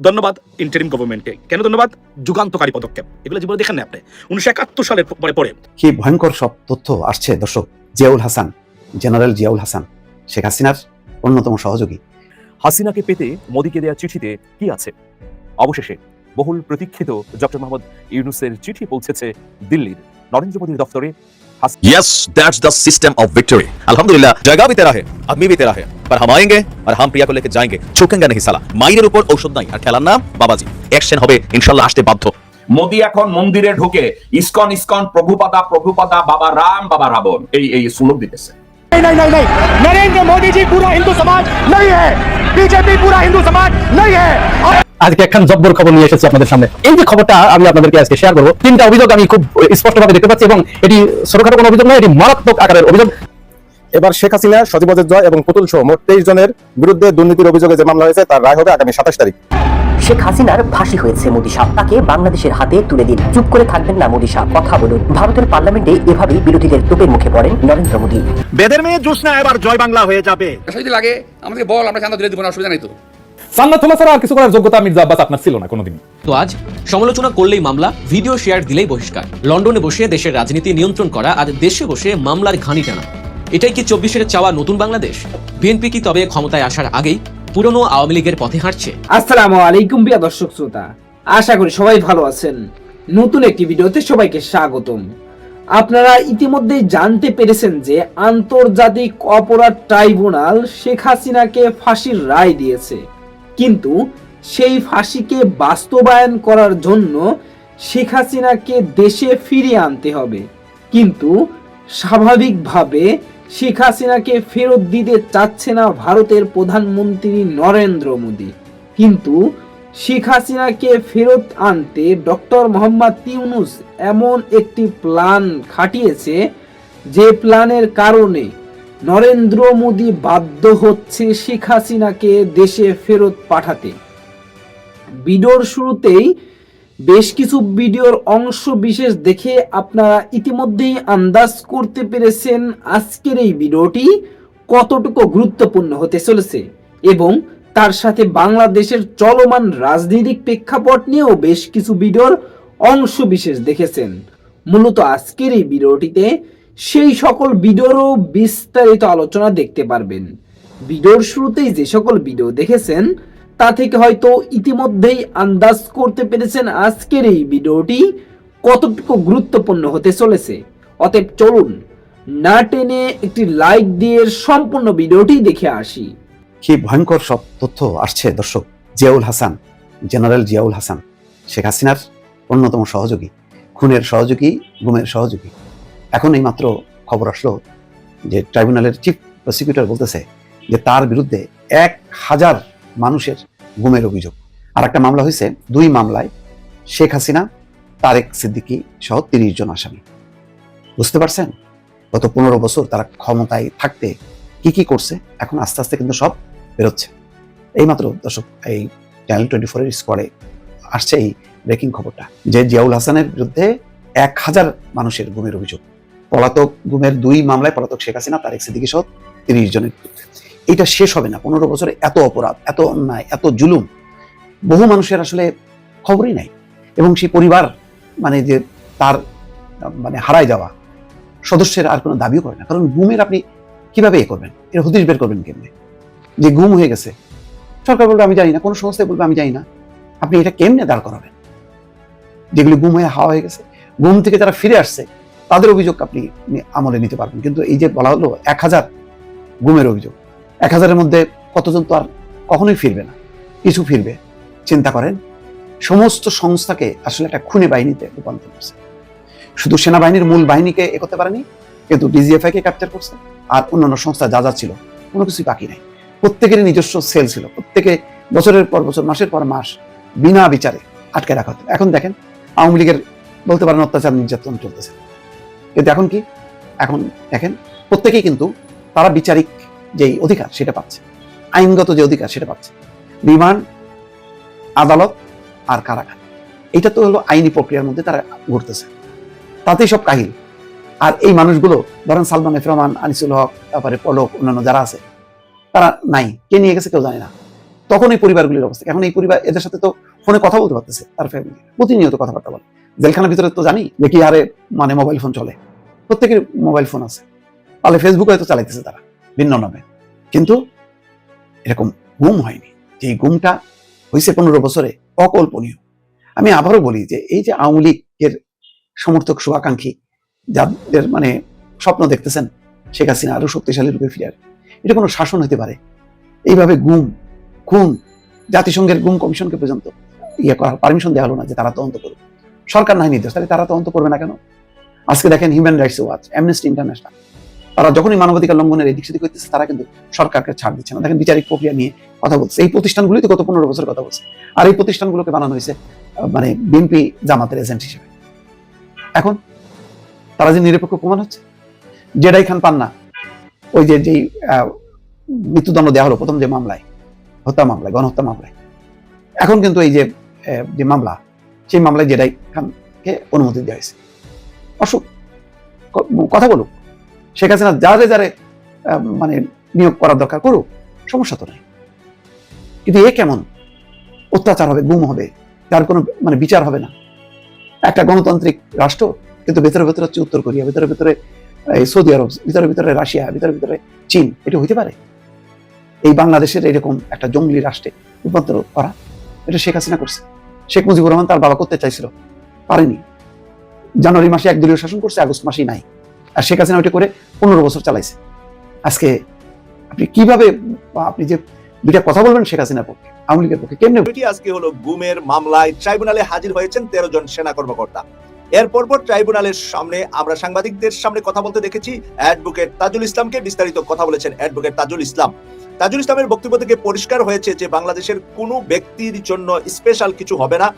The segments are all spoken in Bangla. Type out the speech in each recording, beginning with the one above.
ধন্যবাদ ইন্টারিম গভর্নমেন্টকে কেন ধন্যবাদ? যুগান্তকারী পদক্ষেপ। এগুলো জীবনে দেখেন না আপনি। উনিশশো একাত্তর সালের পরে পরে। কি ভয়ঙ্কর সব তথ্য আসছে দর্শক। জিয়াউল হাসান জেনারেল জিয়াউল হাসান শেখ হাসিনার অন্যতম সহযোগী। হাসিনাকে পেতে মোদীকে দেওয়া চিঠিতে কি আছে? অবশেষে বহুল প্রতীক্ষিত ডক্টর মোহাম্মদ ইউনুসের চিঠি পৌঁছেছে দিল্লির। নরেন্দ্র মোদীর দপ্তরে yes that's the system of victory अल्हम्दुलिल्लाह जगह भी तेरा है आदमी भी तेरा है पर हम आएंगे और हम प्रिया को लेकर जाएंगे झुकेंगे नहीं साला মাইনের উপর ঔষধ নাই আর খেলার নাম বাবাজি অ্যাকশন হবে ইনশাআল্লাহ আসতে বাধ্য মোদি এখন মন্দিরে ঢুকে ইসকন ইসকন প্রভুপাদা প্রভুপাদা বাবা রাম বাবা রাবণ এই এই সুলুক দিতেছে नहीं नहीं नहीं नहीं नरेंद्र मोदी जी पूरा हिंदू समाज नहीं है बीजेपी पूरा हिंदू समाज नहीं है और আজকে একখান জব্বর খবর নিয়ে এসেছি আপনাদের সামনে। এই যে খবরটা আমি আপনাদেরকে আজকে শেয়ার করব তিনটা অভিযোগ আমি খুব স্পষ্টভাবে দেখতে পাচ্ছি এবং এটি ছোটখাটো কোনো অভিযোগ নয় এটি মারাত্মক আকারের অভিযোগ। এবার শেখ হাসিনা সজীবদের জয় এবং পুতুল সহ মোট তেইশ জনের বিরুদ্ধে দুর্নীতির অভিযোগে যে মামলা হয়েছে তার রায় হবে আগামী সাতাশ তারিখ। শেখ হাসিনার ফাঁসি হয়েছে মোদি সাহ। তাকে বাংলাদেশের হাতে তুলে দিন। চুপ করে থাকবেন না মোদি সাহ। কথা বলুন। ভারতের পার্লামেন্টে এভাবেই বিরোধীদের তোপের মুখে পড়েন নরেন্দ্র মোদী। বেদের মেয়ে জোসনা এবার জয় বাংলা হয়ে যাবে। যদি লাগে আমাদের বল আমরা চান্দা দিলে দিব না অসুবিধা নেই তো। সান্নাত তোলা ছাড়া আর কিছু করার যোগ্যতা মির্জা আব্বাস আপনার ছিল না কোনোদিন। তো আজ সমালোচনা করলেই মামলা ভিডিও শেয়ার দিলেই বহিষ্কার। লন্ডনে বসে দেশের রাজনীতি নিয়ন্ত্রণ করা আর দেশে বসে মামলার ঘানি টানা। এটাই কি চব্বিশের চাওয়া নতুন বাংলাদেশ? বিএনপি কি তবে ক্ষমতায় আসার আগেই পুরনো আওয়ামী লীগের পথে হাঁটছে? আসসালামু আলাইকুম প্রিয় দর্শক শ্রোতা। আশা করি সবাই ভালো আছেন। নতুন একটি ভিডিওতে সবাইকে স্বাগতম। আপনারা ইতিমধ্যেই জানতে পেরেছেন যে আন্তর্জাতিক অপরাধ ট্রাইব্যুনাল শেখ হাসিনাকে ফাঁসির রায় দিয়েছে। কিন্তু সেই ফাঁসিকে বাস্তবায়ন করার জন্য শেখ হাসিনাকে দেশে ফিরিয়ে আনতে হবে। কিন্তু স্বাভাবিকভাবে শেখ হাসিনাকে ফেরত দিতে চাচ্ছে না ভারতের প্রধানমন্ত্রী নরেন্দ্র মোদী। কিন্তু শেখ হাসিনাকে ফেরত আনতে ডক্টর মোহাম্মদ তিউনুস এমন একটি প্ল্যান খাটিয়েছে, যে প্ল্যানের কারণে নরেন্দ্র মোদী বাধ্য হচ্ছে শেখ হাসিনাকে দেশে ফেরত পাঠাতে। ভিডিওর শুরুতেই বেশ কিছু ভিডিওর অংশ বিশেষ দেখে আপনারা ইতিমধ্যেই আন্দাজ করতে পেরেছেন আজকের এই ভিডিওটি কতটুকু গুরুত্বপূর্ণ হতে চলেছে এবং তার সাথে বাংলাদেশের চলমান রাজনৈতিক প্রেক্ষাপট নিয়েও বেশ কিছু ভিডিওর অংশ বিশেষ দেখেছেন। মূলত আজকের এই ভিডিওটিতে সেই সকল ভিডিওরও বিস্তারিত আলোচনা দেখতে পারবেন। ভিডিওর শুরুতেই যে সকল ভিডিও দেখেছেন, তা থেকে হয়তো ইতিমধ্যেই আন্দাজ করতে পেরেছেন আজকের এই ভিডিওটি কতটুকু গুরুত্বপূর্ণ হতে চলেছে। অতএব চলুন না টেনে একটি লাইক দিয়ে সম্পূর্ণ ভিডিওটি দেখে আসি। কি ভয়ঙ্কর সব তথ্য আসছে দর্শক। জিয়াউল হাসান, জেনারেল জিয়াউল হাসান, শেখ হাসিনার অন্যতম সহযোগী, খুনের সহযোগী, গুমের সহযোগী। এখন এই মাত্র খবর আসলো যে ট্রাইব্যুনালের চিফ প্রসিকিউটর বলতেছে যে তার বিরুদ্ধে এক হাজার মানুষের গুমের অভিযোগ। আর একটা মামলা হয়েছে, দুই মামলায় শেখ হাসিনা, তারেক সিদ্দিকি সহ তিরিশ জন আসামি। বুঝতে পারছেন? গত পনেরো বছর তারা ক্ষমতায় থাকতে কি কি করছে, এখন আস্তে আস্তে কিন্তু সব বেরোচ্ছে। এইমাত্র দর্শক, এই চ্যানেল টোয়েন্টি ফোরের স্কোয়াডে আসছে এই ব্রেকিং খবরটা। যে জিয়াউল হাসানের বিরুদ্ধে এক হাজার মানুষের গুমের অভিযোগ। পলাতক গুমের দুই মামলায় পলাতক শেখ হাসিনা, তারেক সিদ্দিকী সহ তিরিশ জনের এটা শেষ হবে না। পনেরো বছরে এত অপরাধ, এত অন্যায়, এত জুলুম, বহু মানুষের আসলে খবরই নাই। এবং সেই পরিবার মানে যে তার মানে হারায় যাওয়া সদস্যের আর কোনো দাবিও করে না। কারণ গুমের আপনি কীভাবে এ করবেন? এর হদিশ বের করবেন কেমনে? যে গুম হয়ে গেছে। সরকার বলবে, আমি জানি না। কোনো সংস্থায় বলবে, আমি জানি না। আপনি এটা কেমনে দাঁড় করাবেন? যেগুলি গুম হয়ে হাওয়া হয়ে গেছে। গুম থেকে যারা ফিরে আসছে তাদের অভিযোগ আপনি আমলে নিতে পারবেন। কিন্তু এই যে বলা হলো এক হাজার গুমের অভিযোগ, এক হাজারের মধ্যে কতজন তো আর কখনোই ফিরবে না। কিছু ফিরবে। চিন্তা করেন, সমস্ত সংস্থাকে আসলে একটা খুনে বাহিনীতে রূপান্তর করছে। শুধু সেনাবাহিনীর মূল বাহিনীকে এ করতে পারেনি, কিন্তু ডিজিএফআই কে ক্যাপচার করছে, আর অন্যান্য সংস্থা যা যা ছিল, কোনো কিছুই বাকি নাই। প্রত্যেকেরই নিজস্ব সেল ছিল। প্রত্যেকে বছরের পর বছর, মাসের পর মাস বিনা বিচারে আটকে রাখা হতো। এখন দেখেন, আওয়ামী লীগের বলতে পারেন অত্যাচার নির্যাতন চলতেছে। কিন্তু এখন কি? এখন দেখেন, প্রত্যেকেই কিন্তু তারা বিচারিক যেই অধিকার সেটা পাচ্ছে, আইনগত যে অধিকার সেটা পাচ্ছে রিমান্ড আদালত আর কারাগার। এটা তো হলো আইনি প্রক্রিয়ার মধ্যে তারা ঘুরতেছে। তাতেই সব কাহিল। আর এই মানুষগুলো, ধরেন সালমান রহমান, আনিসুল হক, তারপরে পলক, অন্যান্য যারা আছে, তারা নাই। কে নিয়ে গেছে কেউ জানে না। তখন এই পরিবারগুলির অবস্থা। এখন এই পরিবার, এদের সাথে তো ফোনে কথা বলতে পারতেছে, তার ফ্যামিলি প্রতিনিয়ত কথাবার্তা বলে। জেলখানার ভিতরে তো জানি যে কি হারে মানে মোবাইল ফোন চলে। প্রত্যেকের মোবাইল ফোন আছে। তাহলে ফেসবুক হয়তো চালাইতেছে তারা, ভিন্ন নামে। কিন্তু এরকম গুম হয়নি। যে এই গুমটা হয়েছে পনেরো বছরে, অকল্পনীয়। আমি আবারও বলি যে, এই যে আওয়ামী লীগের সমর্থক শুভাকাঙ্ক্ষী, যাদের মানে স্বপ্ন দেখতেছেন, শেখ হাসিনা আরও শক্তিশালী রূপে ফিরে। এটা কোনো শাসন হতে পারে। এইভাবে গুম, খুন, জাতিসংঘের গুম কমিশনকে পর্যন্ত ইয়ে করার পারমিশন দেওয়া হলো না যে তারা তদন্ত করবে সরকার নাই নির্দেশ, তাহলে তারা তদন্ত করবে না কেন? আজকে দেখেন human rights watch amnesty international তারা যখনই মানবাধিকার লঙ্ঘনের এদিক সেদিক হইতেছে, তারা কিন্তু সরকারকে ছাড় দিচ্ছে না। দেখেন বিচারিক প্রক্রিয়া নিয়ে কথা বলছে এই প্রতিষ্ঠানগুলি তো গত পনেরো বছর কথা বলছে। আর এই প্রতিষ্ঠানগুলোকে বানানো হয়েছে মানে বিএনপি জামাতের এজেন্ট হিসেবে। এখন তারা যে নিরপেক্ষ প্রমাণ হচ্ছে, জেডাই খান পান্না, ওই যে যেই মৃত্যুদণ্ড দেওয়া হলো প্রথম যে মামলায়, হত্যা মামলায়, গণহত্যা মামলায়। এখন কিন্তু এই যে মামলা সেই মামলায় জেডাই খানকে অনুমতি দেওয়া হয়েছে। অসুখ কথা বলুক, শেখ হাসিনা যারে যারে মানে নিয়োগ করার দরকার করুক, সমস্যা তো নাই। কিন্তু এ কেমন? অত্যাচার হবে, গুম হবে যার কোনো মানে বিচার হবে না। একটা গণতান্ত্রিক রাষ্ট্র, কিন্তু ভেতরে ভেতরে হচ্ছে উত্তর কোরিয়া, ভেতরে ভেতরে সৌদি আরব, ভিতরে ভিতরে রাশিয়া, ভিতরে ভিতরে চীন, এটা হইতে পারে। এই বাংলাদেশের এরকম একটা জঙ্গলি রাষ্ট্রে রূপান্তর করা, এটা শেখ হাসিনা করছে। শেখ মুজিবুর রহমান তার বাবা করতে চাইছিল। পারেনি। জানুয়ারি মাসে একদলীয় শাসন করছে, আগস্ট মাসেই নাই। আর শেখ হাসিনা ওইটা করে পনেরো বছর চালাইছে। আজকে আপনি কীভাবে, আপনি যে দুইটা কথা বলবেন শেখ হাসিনার পক্ষে, আওয়ামী লীগের পক্ষে, কেমনে আজকে হলো গুমের মামলায় ট্রাইব্যুনালে হাজির হয়েছেন তেরো জন সেনা কর্মকর্তা। এর পরপর ট্রাইব্যুনালের সামনে আমরা সাংবাদিকদের সামনে কথা বলতে দেখেছি। অ্যাডভোকেট তাজুল ইসলামকে বিস্তারিত কথা বলেছেন অ্যাডভোকেট তাজুল ইসলাম। তাজুল ইসলামের বক্তব্য থেকে পরিষ্কার হয়েছে যে বাংলাদেশের কোনো ব্যক্তির জন্য স্পেশাল কিছু হবে না।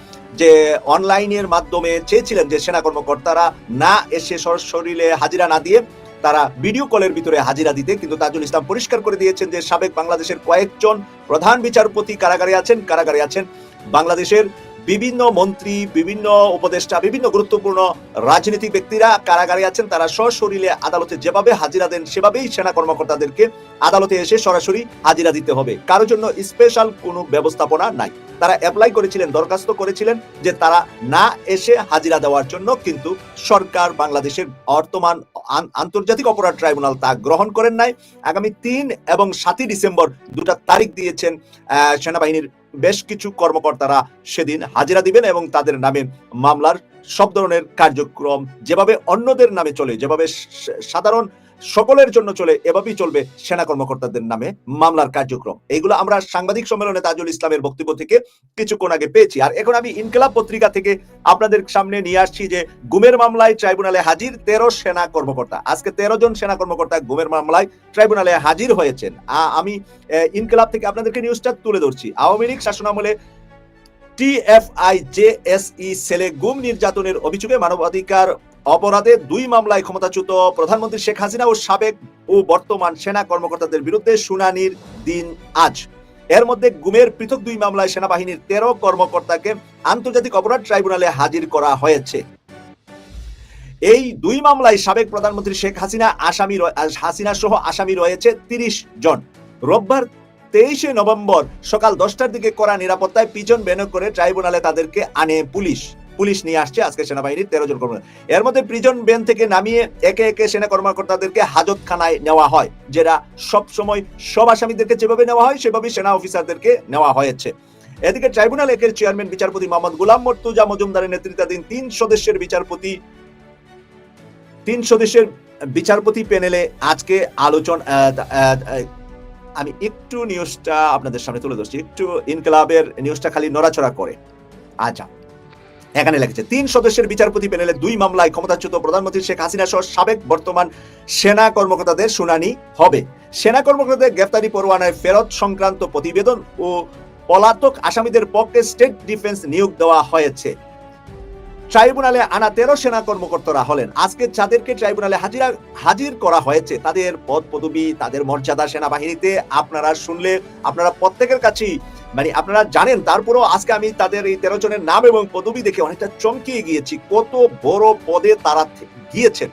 যে অনলাইনের মাধ্যমে চেয়েছিলেন যে সেনা কর্মকর্তারা না এসে সশরীরে হাজিরা না দিয়ে তারা ভিডিও কলের ভিতরে হাজিরা দিতে, কিন্তু তাজুল ইসলাম পরিষ্কার করে দিয়েছেন যে সাবেক বাংলাদেশের কয়েকজন প্রধান বিচারপতি কারাগারে আছেন কারাগারে আছেন। বাংলাদেশের বিভিন্ন মন্ত্রী, বিভিন্ন উপদেষ্টা, বিভিন্ন গুরুত্বপূর্ণ রাজনীতিক ব্যক্তিরা কারাগারে আছেন, তারা সশরীরে আদালতে যেভাবে হাজিরা দেন, সেভাবেই সেনা কর্মকর্তাদেরকে আদালতে এসে সরাসরি হাজিরা দিতে হবে। কারোর জন্য স্পেশাল কোনো ব্যবস্থাপনা নাই। তারা অ্যাপ্লাই করেছিলেন, দরখাস্ত করেছিলেন যে তারা না এসে হাজিরা দেওয়ার জন্য কিন্তু সরকার বাংলাদেশের বর্তমান আন- আন্তর্জাতিক অপরাধ ট্রাইব্যুনাল তা গ্রহণ করেন নাই। আগামী তিন এবং সাতই ডিসেম্বর দুটা তারিখ দিয়েছেন সেনাবাহিনীর বেশ কিছু কর্মকর্তারা সেদিন হাজিরা দিবেন এবং তাদের নামে মামলার সব ধরনের কার্যক্রম যেভাবে অন্যদের নামে চলে, যেভাবে সাধারণ সকলের জন্য চলে, এভাবেই চলবে সেনা কর্মকর্তাদের নামে মামলার কার্যক্রম। এইগুলো আমরা সাংবাদিক সম্মেলনে তাজুল ইসলামের বক্তব্য থেকে কিছুক্ষণ আগে পেয়েছি। আর এখন আমি ইনকলাব পত্রিকা থেকে আপনাদের সামনে নিয়ে আসছি যে, গুমের মামলায় ট্রাইব্যুনালে হাজির তেরো সেনা কর্মকর্তা। আজকে তেরো জন সেনা কর্মকর্তা গুমের মামলায় ট্রাইব্যুনালে হাজির হয়েছেন। আমি ইনকলাব থেকে আপনাদেরকে নিউজটা তুলে ধরছি। আওয়ামী লীগ শাসনামলে টিএফআই জেএসই সেলে গুম নির্যাতনের অভিযোগে মানবাধিকার অপরাধে দুই মামলায় ক্ষমতাচ্যুত প্রধানমন্ত্রী শেখ হাসিনা ও সাবেক ও বর্তমান সেনা কর্মকর্তাদের বিরুদ্ধে শুনানির দিন আজ। এর মধ্যে গুমের পৃথক দুই মামলায় সেনাবাহিনীর তেরো কর্মকর্তাকে আন্তর্জাতিক অপরাধ ট্রাইব্যুনালে হাজির করা হয়েছে। এই দুই মামলায় সাবেক প্রধানমন্ত্রী শেখ হাসিনা, আসামি হাসিনা সহ আসামি রয়েছে তিরিশ জন। রোববার তেইশে নভেম্বর সকাল দশটার দিকে করা নিরাপত্তায় পিজন বেন করে ট্রাইব্যুনালে তাদেরকে আনে পুলিশ। পুলিশ নিয়ে আসছে আজকে সেনাবাহিনীর তেরো জন কর্মকর্তা এর মধ্যে প্রিজন বেন থেকে নামিয়ে একে একে সেনা কর্মকর্তাদেরকে হাজতখানায় নেওয়া হয়, যেটা সব সময় সব আসামিদেরকে যেভাবে নেওয়া হয় সেভাবে সেনা অফিসারদেরকে নেওয়া হয়েছে। এদিকে ট্রাইব্যুনাল একের চেয়ারম্যান বিচারপতি মোহাম্মদ গুলাম মর্তুজা মজুমদারের নেতৃত্বাধীন তিন সদস্যের বিচারপতি, তিন সদস্যের বিচারপতি প্যানেলে আজকে আলোচনা আমি একটু নিউজটা আপনাদের সামনে তুলে ধরছি। একটু ইনকলাবের নিউজটা খালি নড়াচড়া করে। আচ্ছা। এখানে লেখেছে, তিন সদস্যের বিচারপতি প্যানেলে দুই মামলায় ক্ষমতাচ্যুত প্রধানমন্ত্রী শেখ হাসিনা সহ সাবেক বর্তমান সেনা কর্মকর্তাদের শুনানি হবে। সেনা কর্মকর্তাদের গ্রেফতারি পরোয়ানায় ফেরত সংক্রান্ত প্রতিবেদন ও পলাতক আসামিদের পক্ষে স্টেট ডিফেন্স নিয়োগ দেওয়া হয়েছে। ট্রাইব্যুনালে আনা তেরো সেনা কর্মকর্তারা হলেন। আজকে যাদেরকে ট্রাইব্যুনালে হাজিরা, হাজির করা হয়েছে, তাদের পদ পদবি তাদের মর্যাদা সেনাবাহিনীতে আপনারা শুনলে, আপনারা প্রত্যেকের কাছেই মানে আপনারা জানেন, তারপরেও আজকে আমি তাদের এই তেরো জনের নাম এবং পদবি দেখে অনেকটা চমকিয়ে গিয়েছি। কত বড় পদে তারা গিয়েছেন।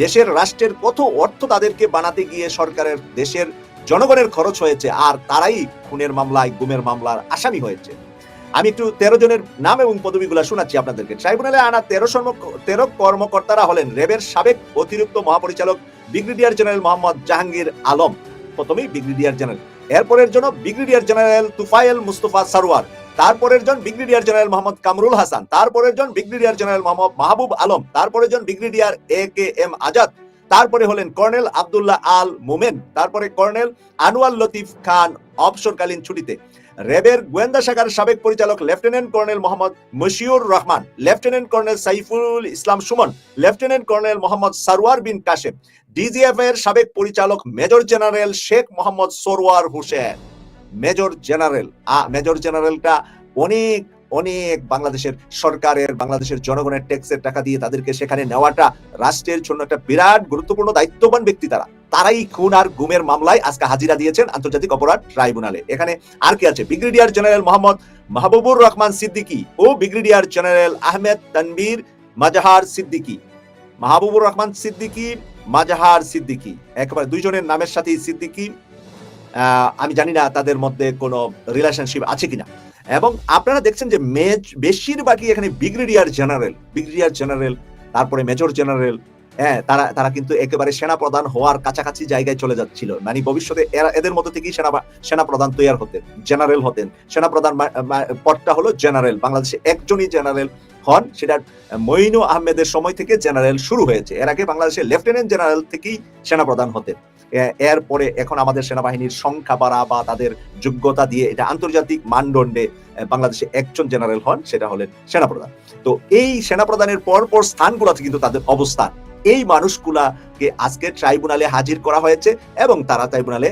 দেশের রাষ্ট্রের কত অর্থ তাদেরকে বানাতে গিয়ে সরকারের, দেশের জনগণের খরচ হয়েছে, আর তারাই খুনের মামলায়, গুমের মামলার আসামি হয়েছে। আমি একটু তেরো জনের নাম এবং পদবিগুলো শোনাচ্ছি আপনাদেরকে। ট্রাইব্যুনালে আনা তেরো তেরো কর্মকর্তারা হলেন রেবের সাবেক অতিরিক্ত মহাপরিচালক, ব্রিগেডিয়ার জেনারেল মোহাম্মদ জাহাঙ্গীর আলম। প্রথমেই ব্রিগেডিয়ার জেনারেল। এরপরের জন্য ব্রিগেডিয়ার জেনারেল তুফাইল মুস্তফা সারোয়ার তারপরের জন ব্রিগেডিয়ার জেনারেল মোহাম্মদ কামরুল হাসান, তারপরের জন ব্রিগেডিয়ার জেনারেল মোহাম্মদ মাহবুব আলম, তারপরের জন brigadier A K M Azad, তারপরে হলেন কর্নেল আবদুল্লাহ আল মোমেন, তারপরে কর্নেল আনোয়ার লতিফ খান অবসরকালীন ছুটিতে। র্যাবের গোয়েন্দা শাখার সাবেক পরিচালক lieutenant colonel Mohammad Moshiur Rahman, lieutenant colonel Saiful Islam Sumon, lieutenant colonel Mohammad Sarwar Bin Kashem, DGF এর সাবেক পরিচালক major general Sheikh Mohammad Sarwar Hossain. Major general, আ, মেজর জেনারেলটা অনেক অনেক বাংলাদেশের সরকারের, বাংলাদেশের জনগণের ট্যাক্সের টাকা দিয়ে তাদেরকে সেখানে নেওয়াটা রাষ্ট্রের জন্য একটা বিরাট গুরুত্বপূর্ণ, দায়িত্ববান ব্যক্তি তারা। তারাই খুন আর গুমের মামলায় আজকে হাজিরা দিয়েছেন আন্তর্জাতিক অপরাধ ট্রাইব্যুনালে। এখানে আর কি আছে? ব্রিগেডিয়ার জেনারেল মোহাম্মদ মাহবুবুর রহমান সিদ্দিকী ও ব্রিগেডিয়ার জেনারেল আহমেদ তানবীর মাজাহার সিদ্দিকী। মাহবুবুর রহমান সিদ্দিকী, মাজাহার সিদ্দিকী। একেবারে দুইজনের নামের সাথে সিদ্দিকী। আমি জানি না তাদের মধ্যে কোনো রিলেশনশিপ আছে কিনা। এবং আপনারা দেখছেন যে মেজ, বেশিরভাগই এখানে ব্রিগেডিয়ার জেনারেল ব্রিগেডিয়ার জেনারেল, তারপরে মেজর জেনারেল হ্যাঁ তারা তারা কিন্তু একেবারে সেনা প্রধান হওয়ার কাছাকাছি জায়গায় চলে যাচ্ছিল। মানে ভবিষ্যতে এরা, এদের মধ্যে থেকেই সেনা সেনা প্রধান তৈরি হতেন, জেনারেল হতেন। সেনা প্রধান পদটা হলো জেনারেল। বাংলাদেশে একজনই জেনারেল হন, সেটা মইনু আহমেদের সময় থেকে জেনারেল শুরু হয়েছে। এর আগে বাংলাদেশে লেফটেন্যান্ট জেনারেল থেকেই সেনা প্রধান হতেন। এরপরে এখন আমাদের সেনাবাহিনীর সংখ্যা বাড়া বা তাদের যোগ্যতা দিয়ে এটা আন্তর্জাতিক মানদণ্ডে বাংলাদেশে একজন জেনারেল হন, সেটা হলেন সেনাপ্রধান তো এই সেনাপ্রধানের পর পর স্থানগুলোতে কিন্তু তাদের অবস্থান। এই মানুষগুলাকে আজকে ট্রাইব্যুনালে হাজির করা হয়েছে এবং তারা ট্রাইব্যুনালে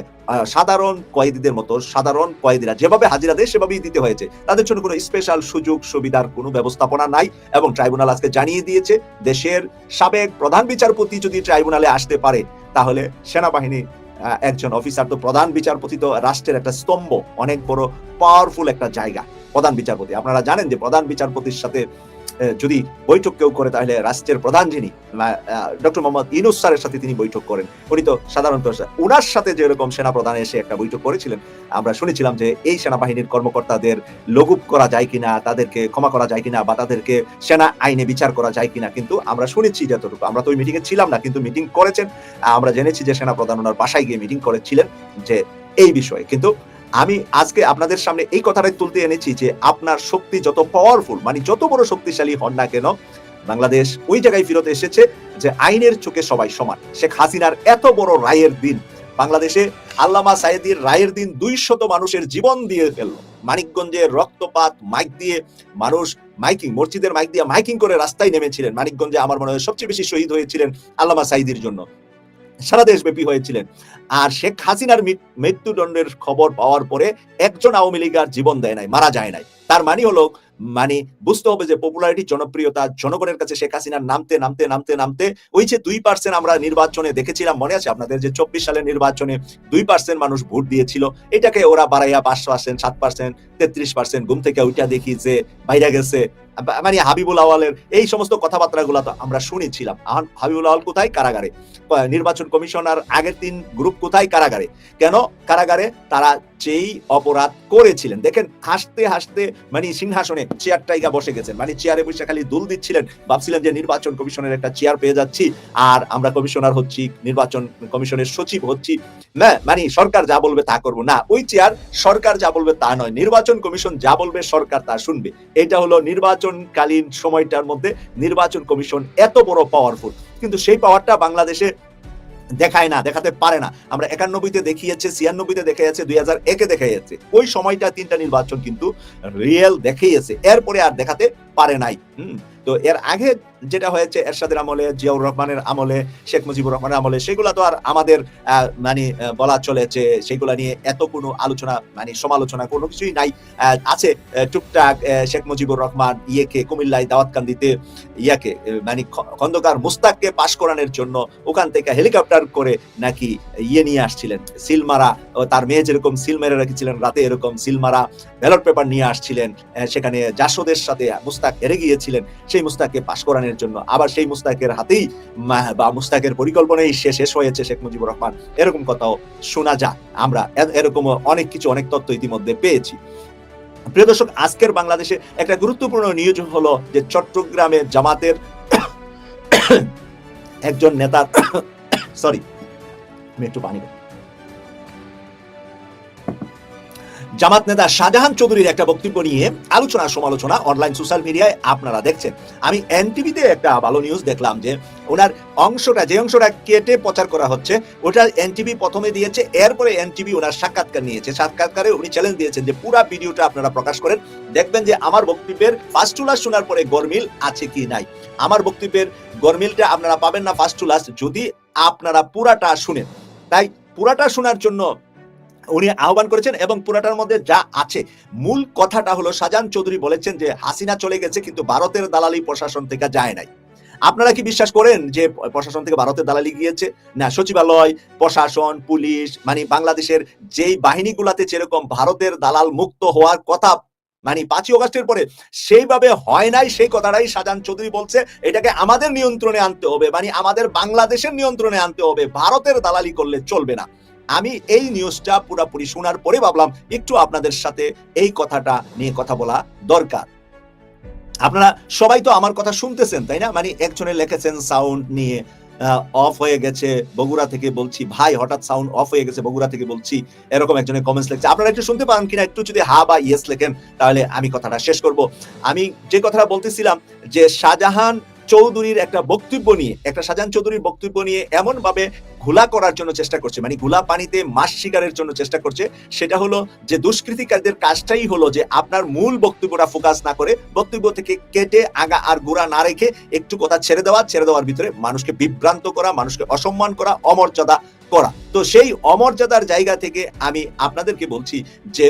সাধারণ কয়েদিদের মতো, সাধারণ কয়েদিরা যেভাবে হাজিরা দেয় সেভাবেই দিতে হয়েছে। তাদের জন্য কোনো স্পেশাল সুযোগ, সুবিধার কোনো ব্যবস্থাপনা নাই এবং ট্রাইব্যুনাল আজকে জানিয়ে দিয়েছে, দেশের সাবেক প্রধান বিচারপতি যদি ট্রাইব্যুনালে আসতে পারে, তাহলে সেনাবাহিনী একজন অফিসার তো প্রধান বিচারপতি তো রাষ্ট্রের একটা স্তম্ভ, অনেক বড় পাওয়ারফুল একটা জায়গা প্রধান বিচারপতি। আপনারা জানেন যে প্রধান বিচারপতির সাথে যদি বৈঠক কেউ করে, তাহলে রাষ্ট্রের প্রধান যিনি ডক্টর মোহাম্মদ ইনুস স্যারের সাথে তিনি বৈঠক করেন। উনি তো সাধারণত ওনার সাথে যেরকম সেনা প্রধান এসে একটা বৈঠক করেছিলেন, আমরা শুনেছিলাম যে এই সেনাবাহিনীর কর্মকর্তাদের লঘুপ করা যায় কিনা, তাদেরকে ক্ষমা করা যায় কিনা, বা তাদেরকে সেনা আইনে বিচার করা যায় কিনা, কিন্তু আমরা শুনেছি যতটুকু। আমরা তো ওই মিটিং এ ছিলাম না, কিন্তু মিটিং করেছেন। আমরা জেনেছি যে সেনা প্রধান ওনার বাসায় গিয়ে মিটিং করেছিলেন যে এই বিষয়ে। কিন্তু আমি আজকে আপনাদের সামনে এই কথাটাই তুলতে এনেছি যে আপনার শক্তি যত পাওয়ারফুল মানে যত বড় শক্তিশালী হন না কেন, বাংলাদেশ ওই জায়গায় ফিরত এসেছে যে আইনের চোখে সবাই সমান। শেখ হাসিনার এত বড় রায়ের দিন, বাংলাদেশে আল্লামা সাইদির রায়ের দিন দুই শত মানুষের জীবন দিয়ে ফেলল। মানিকগঞ্জে রক্তপাত, মাইক দিয়ে মানুষ মাইকিং, মসজিদের মাইক দিয়ে মাইকিং করে রাস্তায় নেমেছিলেন। মানিকগঞ্জে আমার মনে হয় সবচেয়ে বেশি শহীদ হয়েছিলেন আল্লামা সাইদির জন্য। সারা দেশব্যাপী হয়েছিলেন। আর শেখ হাসিনার মৃত্যুদণ্ডের খবর পাওয়ার পরে একজন আওয়ামী লীগ আর জীবন দেয় নাই, মারা যায় নাই। তার মানে হলো মানে বুঝতে হবে যে পপুলারিটি জনপ্রিয়তা, জনগণের কাছে শেখ হাসিনার নামতে নামতে নামতে নামতে ওই যে দুই পার্সেন্ট আমরা নির্বাচনে দেখেছিলাম, মনে আছে আপনাদের যে চব্বিশ সালের নির্বাচনে দুই পার্সেন্ট মানুষ ভোট দিয়েছিল, এটাকে ওরা বাড়াইয়া পাঁচ পার্সেন্ট সাত পার্সেন্ট তেত্রিশ পার্সেন্ট ঘুম থেকে দেখি যে বাইরে গেছে। মানে হাবিবুল আওয়ালের এই সমস্ত কথাবার্তা গুলা তো আমরা শুনেছিলাম। হাবিবুল আওয়াল কোথায়? কারাগারে। নির্বাচন কমিশনার আগের তিন গ্রুপ কোথায়? কারাগারে। কেন? কারাগারে তারা যেই অপরাধ করেছিলেন। দেখেন, হাসতে হাসতে মানে সিংহাসনে চেয়ার টাইগা বসে গেছেন। মানে চেয়ারে বসে খালি দুল দিচ্ছিলেন। ভাবছিলেন যে নির্বাচন কমিশনের একটা চেয়ার পেয়ে যাচ্ছি। আর আমরা কমিশনার হচ্ছি, নির্বাচন কমিশনের সচিব হচ্ছি। না মানে সরকার যা বলবে তা করব। না, ওই চেয়ার সরকার যা বলবে তা নয়। নির্বাচন কমিশন যা বলবে সরকার তা শুনবে। এটা হলো নির্বাচনকালীন সময়টার মধ্যে নির্বাচন কমিশন এত বড় পাওয়ারফুল কিন্তু সেই পাওয়ারটা বাংলাদেশে দেখায় না, দেখাতে পারে না। আমরা একানব্বইতে দেখিয়েছে, ছিয়ানব্বইতে দেখা যাচ্ছে দুই হাজার একে দেখা যাচ্ছে ওই সময়টা তিনটা নির্বাচন কিন্তু রিয়েল দেখিয়েছে। এরপরে আর দেখাতে পারে নাই। হুম, তো এর আগে যেটা হয়েছে এরশাদের আমলে, জিয়াউর রহমানের আমলে, শেখ মুজিবুর রহমানের আমলে, সেগুলা তো আর আমাদের মানে বলা চলেছে সেগুলা নিয়ে এত কোনো আলোচনা মানে সমালোচনা কোনো কিছুই নাই। আছে টুকটাক শেখ মুজিবুর রহমান ইয়েকে, কুমিল্লায় দাওয়াতকান্দিতে ইয়াকে মানে খন্দকার মুস্তাককে পাশ করানোর জন্য ওখান থেকে হেলিকপ্টার করে নাকি ইয়ে নিয়ে আসছিলেন। সিলমারা তার মেয়ে যেরকম সিল মেরে রেখেছিলেন, রাতে এরকম সিলমারা ব্যালট পেপার নিয়ে আসছিলেন সেখানে জাসদের সাথে মুস্তাক হেরে গিয়েছিলেন, সেই মুস্তাককে পাশ করানোর দিনের জন্য। আবার সেই মুস্তাকের হাতেই বা মুস্তাকের পরিকল্পনাই সে শেষ হয়েছে শেখ মুজিবুর রহমান। এরকম কথাও শোনা যায়। আমরা এরকম অনেক কিছু, অনেক তথ্য ইতিমধ্যে পেয়েছি। প্রিয় দর্শক, আজকের বাংলাদেশে একটা গুরুত্বপূর্ণ নিউজ হলো যে চট্টগ্রামে জামাতের একজন নেতার সরি আমি একটু পানি জামাত নেতা শাহজাহান চৌধুরীর একটা বক্তব্য নিয়ে আলোচনা সমালোচনা অনলাইন সোশ্যাল মিডিয়ায় আপনারা দেখছেন। আমি এনটিভিতে একটা ভালো নিউজ দেখলাম যে ওনার অংশটা, যে অংশটা কেটে প্রচার করা হচ্ছে, ওটা এনটিভি প্রথমে দিয়েছে, এরপরে এনটিভি ওনার সাক্ষাৎকার নিয়েছে। সাক্ষাৎকারে উনি চ্যালেঞ্জ দিয়েছেন যে পুরো ভিডিওটা আপনারা প্রকাশ করেন, দেখবেন যে আমার বক্তব্যের ফার্স্ট টু লাস্ট শোনার পরে গরমিল আছে কি নাই। আমার বক্তব্যের গরমিলটা আপনারা পাবেন না ফার্স্ট টু লাস্ট যদি আপনারা পুরাটা শুনেন। তাই পুরাটা শোনার জন্য উনি আহ্বান করেছেন এবং পুরাটার মধ্যে যা আছে। মূল কথাটা হলো, শাহজাহান চৌধুরী বলেছেন যে, হাসিনা চলে গেছে কিন্তু ভারতের দালালি প্রশাসন থেকে যায় নাই। আপনারা কি বিশ্বাস করেন যে, প্রশাসন থেকে ভারতের দালালি গিয়েছে? না, সচিবালয়, প্রশাসন, পুলিশ মানে বাংলাদেশের যেই বাহিনীগুলাতে যেরকম ভারতের দালাল মুক্ত হওয়ার কথা মানে পাঁচই অগস্টের পরে, সেইভাবে হয় নাই, সেই কথাটাই সাজান চৌধুরী বলছে, এটাকে আমাদের নিয়ন্ত্রণে আনতে হবে মানে আমাদের বাংলাদেশের নিয়ন্ত্রণে আনতে হবে, ভারতের দালালি করলে চলবে না। আমি এই নিউজটা পুরোপুরি শোনার পরে ভাবলাম একটু আপনাদের সাথে এই কথাটা নিয়ে কথা বলা দরকার। আপনারা সবাই তো আমার কথা শুনতেছেন, তাই না? মানে একজনে লিখেছেন সাউন্ড নিয়ে অফ হয়ে গেছে, বগুড়া থেকে বলছি, ভাই, হঠাৎ সাউন্ড অফ হয়ে গেছে, বগুড়া থেকে বলছি। এরকম একজনের কমেন্টস লিখছে। আপনারা একটু শুনতে পারেন কিনা, একটু যদি হা বা ইয়েস লেখেন, তাহলে আমি কথাটা শেষ করব। আমি যে কথাটা বলতেছিলাম, যে শাহজাহান চৌধুরীর একটা বক্তব্য নিয়ে, একটা শাহজাহান চৌধুরীর বক্তব্য নিয়ে এমন ভাবে ঘোলা করার জন্য চেষ্টা করছে মানে ঘোলা পানিতে মাছ শিকারের জন্য চেষ্টা করছে, সেটা হলো যে দুষ্কৃতিকারীদের কাজটাই হলো যে আপনার মূল বক্তব্যটা ফোকাস না করে বক্তব্য থেকে কেটে, আগা আর গোড়া না রেখে একটু কথা ছেড়ে দেওয়া, ছেড়ে দেওয়ার ভিতরে মানুষকে বিভ্রান্ত করা, মানুষকে অসম্মান করা, অমর্যাদা করা। তো সেই অমর্যাদার জায়গা থেকে আমি আপনাদেরকে বলছি যে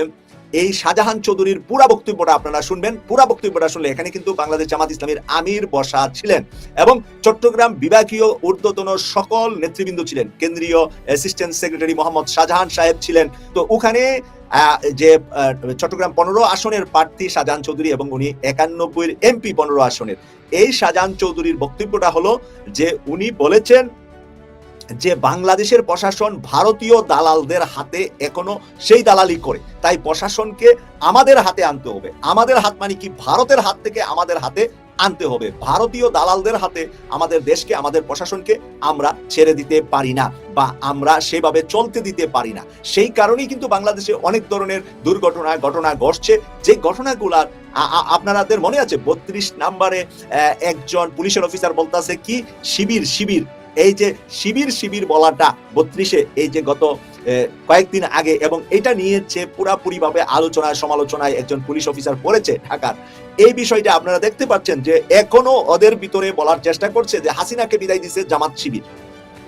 এই শাহজাহান চৌধুরীর পুরা বক্তব্যটা আপনারা শুনবেন। পুরা বক্তব্যটা শুনলে এখানে কিন্তু বাংলাদেশ জামাত ইসলামের আমির বসা ছিলেন এবং চট্টগ্রাম বিভাগীয় ঊর্ধ্বতন সকল নেতৃবৃন্দ ছিলেন। কেন্দ্রীয় অ্যাসিস্ট্যান্ট সেক্রেটারি মোহাম্মদ শাহজাহান সাহেব ছিলেন। তো ওখানে যে চট্টগ্রাম পনেরো আসনের প্রার্থী শাহজাহান চৌধুরী এবং উনি একানব্বই এমপি পনেরো আসনের। এই শাহজাহান চৌধুরীর বক্তব্যটা হলো যে, উনি বলেছেন যে বাংলাদেশের প্রশাসন ভারতীয় দালালদের হাতে এখনও সেই দালালি করে, তাই প্রশাসনকে আমাদের হাতে আনতে হবে। আমাদের হাত মানে কি? ভারতের হাত থেকে আমাদের হাতে আনতে হবে। ভারতীয় দালালদের হাতে আমাদের দেশকে, আমাদের প্রশাসনকে আমরা ছেড়ে দিতে পারি না বা আমরা সেভাবে চলতে দিতে পারি না। সেই কারণেই কিন্তু বাংলাদেশে অনেক ধরনের দুর্ঘটনা, ঘটনা ঘটছে। যে ঘটনাগুলার আপনাদের মনে আছে? বত্রিশ নাম্বারে একজন পুলিশের অফিসার বলতেছে কি? শিবির শিবির। এই যে শিবির শিবির বলাটা বত্রিশে, এই যে গত কয়েকদিন আগে এবং এটা নিয়ে যে পুরাপুরি ভাবে আলোচনায়, সমালোচনায় একজন পুলিশ অফিসার পড়েছে ঢাকার, এই বিষয়টা আপনারা দেখতে পাচ্ছেন যে এখনও ওদের ভিতরে বলার চেষ্টা করছে যে হাসিনাকে বিদায় দিছে জামাত শিবির।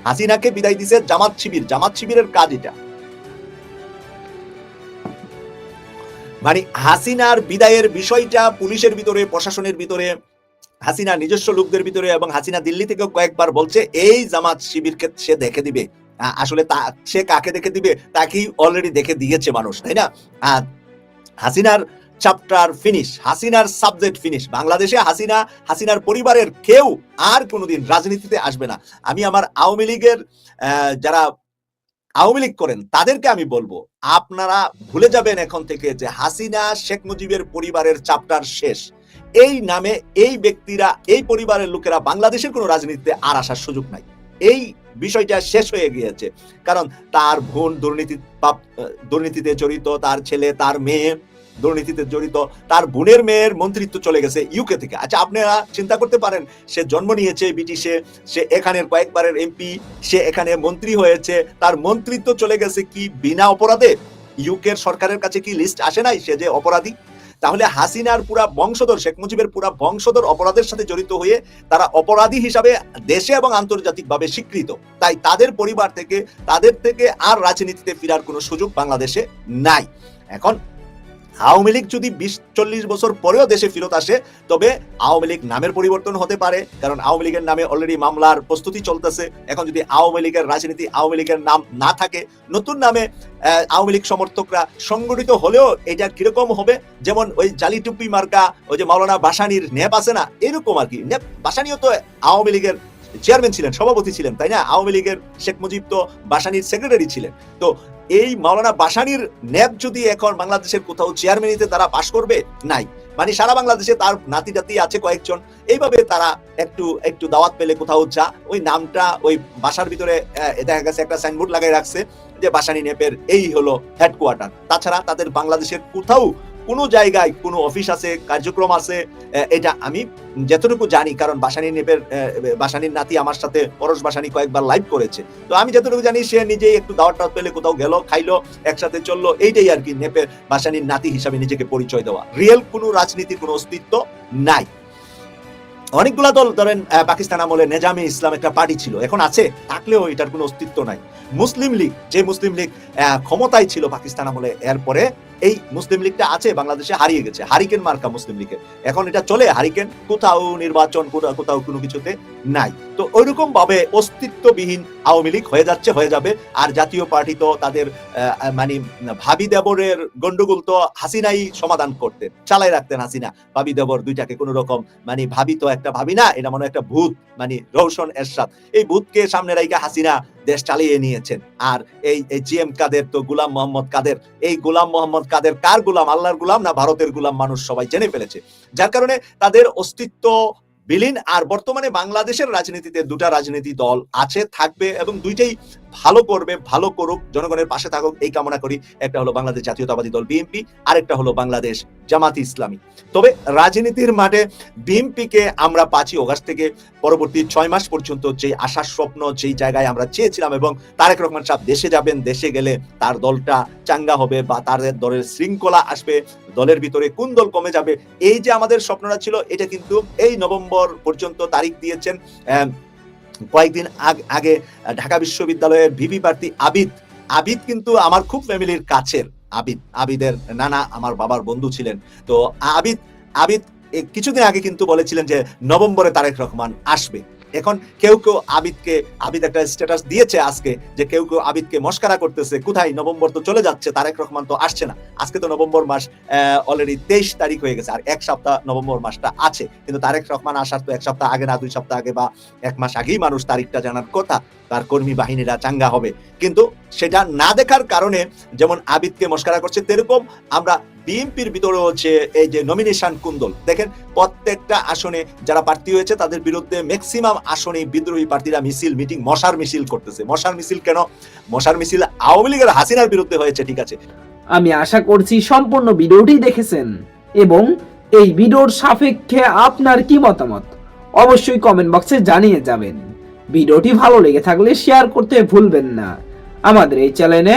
হাসিনাকে বিদায় দিছে জামাত শিবির, জামাত শিবিরের কাজ এটা। মানে হাসিনার বিদায়ের বিষয়টা পুলিশের ভিতরে, প্রশাসনের ভিতরে হাসিনা নিজস্ব লোকদের ভিতরে এবং হাসিনা দিল্লি থেকেও কয়েকবার বলছে, এই জামাত শিবিরকে সে দেখে দিবে। আসলে তা, সে কাকে দেখে দিবে তাকেই অলরেডি দেখে দিয়েছে মানুষ, তাই না? হাসিনার চ্যাপ্টার ফিনিশ হাসিনার সাবজেক্ট ফিনিশ বাংলাদেশে হাসিনা, হাসিনার পরিবারের কেউ আর কোনোদিন রাজনীতিতে আসবে না। আমি আমার আওয়ামী লীগের যারা আওয়ামী লীগ করেন, তাদেরকে আমি বলব, আপনারা ভুলে যাবেন এখন থেকে যে হাসিনা, শেখ মুজিবের পরিবারের চ্যাপ্টার শেষ। এই নামে এই ব্যক্তিরা, এই পরিবারের লোকেরা বাংলাদেশের কোনো রাজনীতিতে আর আসার সুযোগ নাই। এই বিষয়টা শেষ হয়ে গিয়েছে। কারণ তার বোন দুর্নীতি দুর্নীতিতে জড়িত, তার ছেলে, তার মেয়ে দুর্নীতিতে জড়িত, তার বোনের মেয়ের মন্ত্রিত্ব চলে গেছে ইউকে থেকে। আচ্ছা আপনারা চিন্তা করতে পারেন, সে জন্ম নিয়েছে ব্রিটিশে, সে এখানের কয়েকবারের এমপি সে এখানে মন্ত্রী হয়েছে, তার মন্ত্রিত্ব চলে গেছে কি বিনা অপরাধে? ইউকের সরকারের কাছে কি লিস্ট আসে নাই সে যে অপরাধী? তাহলে হাসিনার পুরা বংশধর, শেখ মুজিবের পুরা বংশধর অপরাধের সাথে জড়িত হয়ে তারা অপরাধী হিসাবে দেশে এবং আন্তর্জাতিকভাবে স্বীকৃত। তাই তাদের পরিবার থেকে, তাদের থেকে আর রাজনীতিতে ফেরার কোনো সুযোগ বাংলাদেশে নাই। এখন আওয়ামী লীগ যদি বিশ, চল্লিশ বছর পরেও দেশে ফেরত আসে, তবে আওয়ামী লীগ নামের পরিবর্তন হতে পারে। কারণ আওয়ামী লীগের নামে অলরেডি মামলার প্রস্তুতি চলতেছে। এখন যদি আওয়ামী লীগের রাজনীতি, আওয়ামী লীগের নাম না থাকে, নতুন নামে আওয়ামী লীগ সমর্থকরা সংগঠিত হলেও এটা কীরকম হবে? যেমন ওই জালি টুপি মার্কা, ওই যে মাওলানা বাসানির নেপ আছে না, এরকম আর কি। নেপ বাসানিও তো আওয়ামী লীগের চেয়ারম্যান ছিলেন, সভাপতি ছিলেন, তাই না? আওয়ামী লীগের শেখ মুজিব তো বাসানির সেক্রেটারি ছিলেন। তো এই মাওলানা বাসানির ন্যাপ যদি এখন বাংলাদেশের কোথাও চেয়ারম্যানিতে তারা পাশ করবে? নাই। মানে সারা বাংলাদেশে তার নাতি জাতি আছে কয়েকজন। এইভাবে তারা একটু একটু দাওয়াত পেলে কোথাও যা। ওই নামটা ওই বাসার ভিতরে দেখা গেছে একটা সাইনবোর্ড লাগাই রাখছে যে বাসানি নেপের এই হলো হেডকোয়ার্টার তাছাড়া তাদের বাংলাদেশের কোথাও কোনো জায়গায় কোনো অফিস আছে, কার্যক্রম আছে এটা আমি যতটুকু জানি, কারণ বাসানি নেপের বাসানির নাতি আমার সাথে পরশ বাসানি কয়েকবার লাইভ করেছে। তো আমি যতটুকু জানি, সে নিজেই একটু দাওয়াত টাওয়াত পেলে কোথাও গেল, খাইলো, একসাথে চলল, এইটাই আর কি নেপের বাসানির নাতি হিসাবে নিজেকে পরিচয় দেওয়া। রিয়েল কোনো রাজনীতির কোনো অস্তিত্ব নাই। অনেকগুলা দল ধরেন পাকিস্তান আমলে নেজামে ইসলাম একটা পার্টি ছিল, এখন আছে, থাকলেও এটার কোনো অস্তিত্ব নাই। মুসলিম লীগ, যে মুসলিম লীগ ক্ষমতায় ছিল পাকিস্তান আমলে, এরপরে এই মুসলিম লীগটা আছে, বাংলাদেশে হারিয়ে গেছে। হারিকেন মার্কা মুসলিম লীগের। এখন এটা চলে, হারিকেন, কোথাও নির্বাচন, কোথাও কোনো কিছুতে নাই। তো ওইরকম ভাবে অস্তিত্ববিহীন আওয়ামী লীগ হয়ে যাচ্ছে, হয়ে যাবে। আর জাতীয় পার্টি তো তাদের মানে ভাবি দেবরের গন্ডগোল তো হাসিনাই সমাধান করতেন চালাই রাখতেন হাসিনা। ভাবি দেবর দুইটাকে কোনো রকম মানে ভাবি তো একটা ভাবি না, এটা মনে একটা ভূত মানে রৌশন এরশাদ। এই ভূতকে সামনে রাইকা হাসিনা দেশ চালিয়ে নিয়েছেন। আর এই এই জি এম কাদের তো গুলাম মোহাম্মদ কাদের, এই গুলাম মোহাম্মদ কাদের কার গুলাম, আল্লাহর গুলাম না ভারতের গুলাম মানুষ সবাই জেনে ফেলেছে। যার কারণে তাদের অস্তিত্ব বিলীন আর বর্তমানে বাংলাদেশের রাজনীতিতে দুটা রাজনীতি দল আছে, থাকবে এবং দুইটাই ভালো করবে, ভালো করুক, জনগণের পাশে থাকুক, এই কামনা করি। একটা হলো বাংলাদেশ জাতীয়তাবাদী দল, বিএনপি আর একটা হলো বাংলাদেশ জামাতি ইসলামী। তবে রাজনীতির মাঠে বিএনপিকে আমরা পাঁচই অগাস্ট থেকে পরবর্তী ছয় মাস পর্যন্ত যে আশার স্বপ্ন, যেই জায়গায় আমরা চেয়েছিলাম এবং তারেক রহমান সাহেব দেশে যাবেন, দেশে গেলে তার দলটা চাঙ্গা হবে বা তার দলের শৃঙ্খলা আসবে, দলের ভিতরে কোন দল কমে যাবে, এই যে আমাদের স্বপ্নটা ছিল, এটা কিন্তু এই নভেম্বর পর্যন্ত তারিখ দিয়েছেন কয়েকদিন আগ- আগে ঢাকা বিশ্ববিদ্যালয়ের ভিভি প্রার্থী আবিদ। আবিদ কিন্তু আমার খুব ফ্যামিলির কাছের। আবিদ, আবিদের নানা আমার বাবার বন্ধু ছিলেন। তো আবিদ আবিদ কিছুদিন আগে কিন্তু বলেছিলেন যে নভেম্বরে তারেক রহমান আসবে। এখন কেউ কেউ আবিদকে, আবিদ একটা স্ট্যাটাস দিয়েছে আজকে যে কেউ কেউ আবিদকে মস্কারা করতেছে, কোথায়? নভেম্বর তো চলে যাচ্ছে, তারেক রহমান তো আসছে না। আজকে তো নভেম্বর মাস অলরেডি তেইশ তারিখ হয়ে গেছে, আর এক সপ্তাহ নভেম্বর মাসটা আছে। কিন্তু তারেক রহমান আসার তো এক সপ্তাহ আগে না, দুই সপ্তাহ আগে বা এক মাস আগেই মানুষ তারিখটা জানার কথা, তার কর্মী বাহিনীরা চাঙ্গা হবে। কিন্তু সেটা না দেখার কারণে যেমন আবিদকে মস্কারা করছে, তেরকম আমরা বিএনপির ভিতরে হচ্ছে এই যে নমিনেশন কুন্দল। দেখেন, প্রত্যেকটা আসনে যারা প্রার্থী হয়েছে, তাদের বিরুদ্ধে ম্যাক্সিমাম আসনে বিদ্রোহী প্রার্থীরা মিছিল মিটিং মশার মিছিল করতেছে। মশার মিছিল কেন? মশার মিছিল আওয়ামী লীগের হাসিনার বিরুদ্ধে হয়েছে, ঠিক আছে? আমি আশা করছি সম্পূর্ণ ভিডিওটি দেখেছেন এবং এই ভিডিওর সাপেক্ষে আপনার কি মতামত? অবশ্যই কমেন্ট বক্সে জানিয়ে যাবেন। ভিডিওটি ভালো লেগে থাকলে শেয়ার করতে ভুলবেন না। আমাদের এই চ্যানেলে